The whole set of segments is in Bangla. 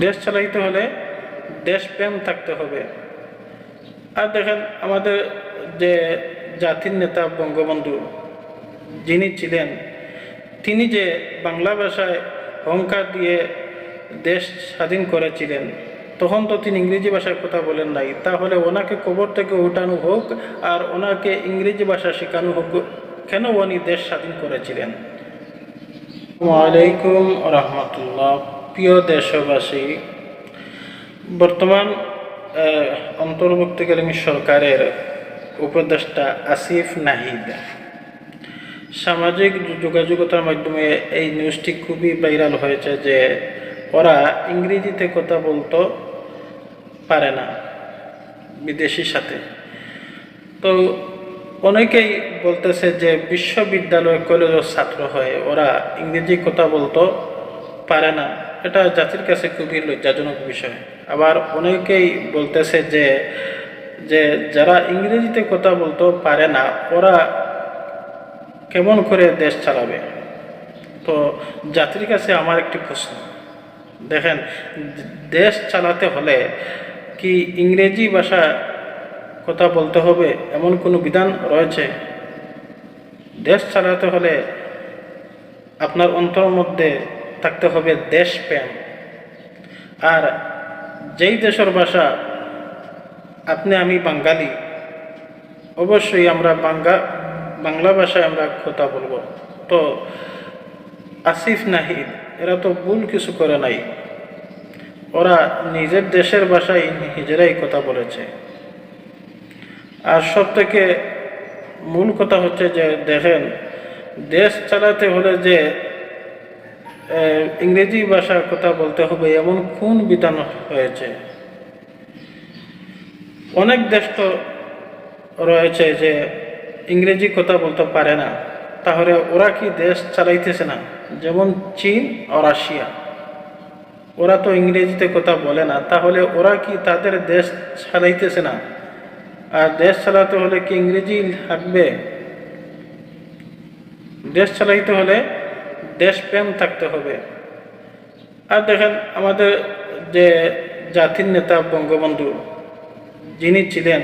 দেশ চালাইতে হলে দেশপ্রেম থাকতে হবে। আর দেখেন, আমাদের যে জাতির নেতা বঙ্গবন্ধু, যিনি ছিলেন, তিনি যে বাংলা ভাষায় অহংকার দিয়ে দেশ স্বাধীন করেছিলেন, তখন তো তিনি ইংরেজি ভাষায় কথা বলেন নাই। তাহলে ওনাকে কবর থেকে উঠানো হোক আর ওনাকে ইংরেজি ভাষা শেখানো হোক, কেন উনি দেশ স্বাধীন করেছিলেন? ওয়ালাইকুম রহমতুল্লাহ। প্রিয় দেশবাসী, বর্তমান অন্তর্বর্তীকালীন সরকারের উপদেষ্টা আসিফ নাহিদ। সামাজিক যোগাযোগতার মাধ্যমে এই নিউজটি খুবই ভাইরাল হয়েছে যে ওরা ইংরেজিতে কথা বলতে পারে না বিদেশির সাথে। তো অনেকেই বলতেছে যে বিশ্ববিদ্যালয় কলেজের ছাত্র হয়ে ওরা ইংরেজি কথা বলতে পারে না। এটা জাতির কাছে খুবই লজ্জাজনক বিষয়। আবার অনেকেই বলতেছে যে যে যারা ইংরেজিতে কথা বলতে পারে না, ওরা কেমন করে দেশ চালাবে? তো জাতির কাছে আমার একটি প্রশ্ন। দেখেন, দেশ চালাতে হলে কি ইংরেজি ভাষা কথা বলতে হবে এমন কোনো বিধান রয়েছে? দেশ চালাতে হলে আপনার অন্তর মধ্যে থাকতে হবে দেশপ্রেম। আর যেই দেশের ভাষা আপনি, আমি বাঙালি, অবশ্যই আমরা বাঙ্গা, বাংলা ভাষায় আমরা কথা বলব। তো আসিফ নাহিদ, এরা তো ভুল কিছু করে নাই। ওরা নিজের দেশের ভাষায় নিজেরাই কথা বলেছে। আর সব থেকে মূল কথা হচ্ছে যে, দেখেন, দেশ চালাতে হলে যে ইংরেজি ভাষার কথা বলতে হবে, এমন কোন বিধান হয়েছে। অনেক দেশ তো রয়েছে যে ইংরেজি কথা বলতে পারে না, তাহলে ওরা কি দেশ চালাইতেছে না? যেমন চীন ও রাশিয়া। ওরা তো ইংরেজিতে কথা বলে না, তাহলে ওরা কি তাদের দেশ চালাইতেছে না? আর দেশ চালাতে হলে কি ইংরেজি থাকবে দেশ চালাইতে হলে দেশপ্রেম থাকতে হবে। আর দেখেন, আমাদের যে জাতির নেতা বঙ্গবন্ধু, যিনি ছিলেন,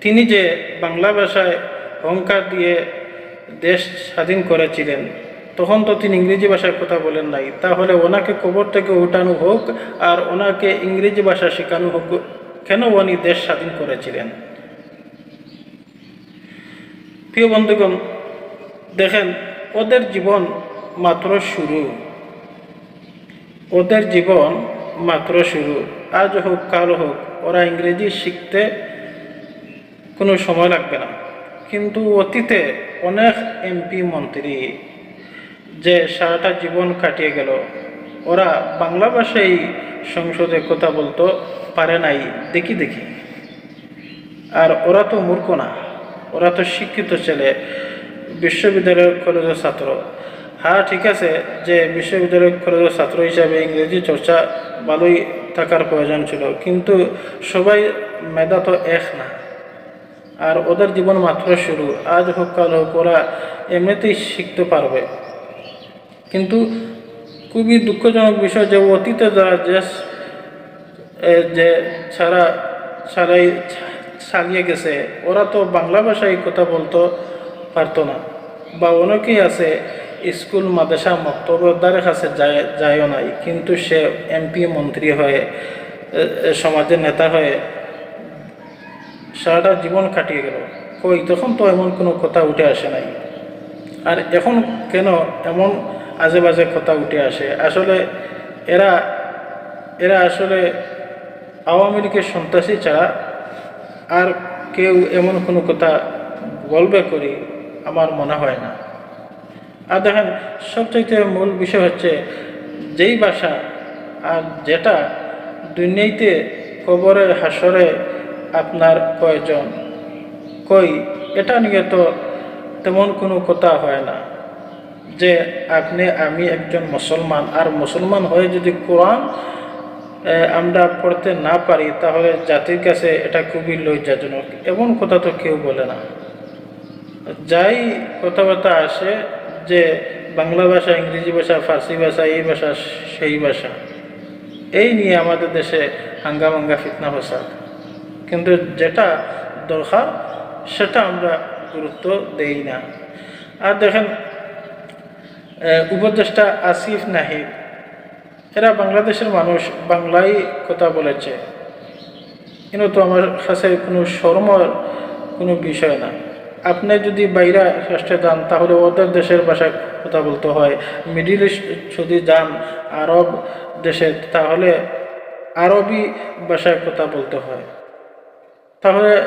তিনি যে বাংলা ভাষায় অহংকার দিয়ে দেশ স্বাধীন করেছিলেন, তখন তো তিনি ইংরেজি ভাষায় কথা বলেন নাই। তাহলে ওনাকে কবর থেকে উঠানো হোক, আর ওনাকে ইংরেজি ভাষা শেখানো হোক, কেন উনি দেশ স্বাধীন করেছিলেন? প্রিয় বন্ধুগণ, দেখেন, ওদের জীবন মাত্র শুরু। ওদের জীবন মাত্র শুরু। আজ হোক, কাল হোক, ওরা ইংরেজি শিখতে কোনো সময় লাগবে না। কিন্তু অতীতে অনেক এমপি মন্ত্রী যে সারাটা জীবন কাটিয়ে গেল, ওরা বাংলা ভাষায় সংসদে কথা বলতে পারে নাই, দেখি দেখি। আর ওরা তো মূর্খ না, ওরা তো শিক্ষিত ছেলে, বিশ্ববিদ্যালয়ের কলেজের ছাত্র। হ্যাঁ ঠিক আছে, যে বিশ্ববিদ্যালয় কলেজের ছাত্র হিসাবে ইংরেজি চর্চা ভালোই থাকার প্রয়োজন ছিল, কিন্তু সবাই মেধা তো এক না। আর ওদের জীবন মাত্র শুরু, আজ হোক, কাল হোক, ওরা এমনিতেই শিখতে পারবে। কিন্তু খুবই দুঃখজনক বিষয় যে অতীতে যারা দেশ যে সারা সারাই ছাড়িয়ে গেছে, ওরা তো বাংলা ভাষায় কথা বলতে পারতো না, বা অনেকেই আছে স্কুল মাদ্রাসা মক্তবদারের কাছে যায়, যায়ও নাই। কিন্তু সে এমপি মন্ত্রী হয়ে সমাজের নেতা হয়ে সারাটা জীবন কাটিয়ে গেল। কই, তখন তো এমন কোনো কথা উঠে আসে নাই। আর এখন কেন এমন আজে বাজে কথা উঠে আসে? আসলে এরা এরা আসলে আওয়ামী লীগের সন্ত্রাসী ছাড়া আর কেউ এমন কোনো কথা বলবে করি আমার মনে হয় না। আর দেখেন সবচাইতে মূল বিষয় হচ্ছে যেই ভাষা আর যেটা দুনিয়াতে কবরে হাসরে আপনার প্রয়োজন কই? এটা নিয়ে তো তেমন কোনো কথা হয় না। যে আপনি, আমি একজন মুসলমান আর মুসলমান হয়ে যদি কোরআন আমরা পড়তে না পারি, তাহলে জাতির কাছে এটা খুবই লজ্জাজনক। এমন কথা তো কেউ বলে না। যাই কথাবার্তা আসে যে বাংলা ভাষা, ইংরেজি ভাষা, ফার্সি ভাষা, এই ভাষা, সেই ভাষা, এই নিয়ে আমাদের দেশে হাঙ্গামাঙ্গা ফিতনা ফসাদ। কিন্তু যেটা দরকার, সেটা আমরা গুরুত্ব দেই না। আর দেখেন উপদেষ্টা আসিফ নাহিদ, এরা বাংলাদেশের মানুষ বাংলায় কথা বলেছে। কিন্তু আমার কাছে কোনো শর্মর কোনো বিষয় না। আপনি যদি বাইরা রাষ্ট্রে যান, তাহলে ওদের দেশের ভাষায় কথা বলতে হয়। মিডিল ইস্ট যদি যান, আরব দেশে, তাহলে আরবি ভাষায় কথা বলতে হয়। তাহলে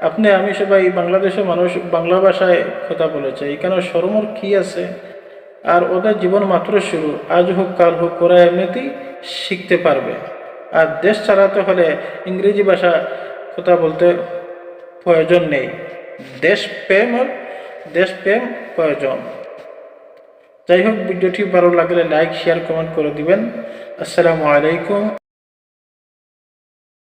আপনি, আমি সবাই বাংলাদেশের মানুষ, বাংলা ভাষায় কথা বলেছে। এখানে শরমর কি আছে? আর ওদের জীবন মাত্র শুরু। আজ হোক, কাল হোক, ওরা এমনিতেই শিখতে পারবে। আর দেশ চালাতে হলে ইংরেজি ভাষা কথা বলতে প্রয়োজন নেই। দেশ প্রেম প্রেম প্রয়োজন। যাই হোক, ভিডিওটি ভালো লাগলে লাইক শেয়ার কমেন্ট করে দিবেন। আসসালামু আলাইকুম।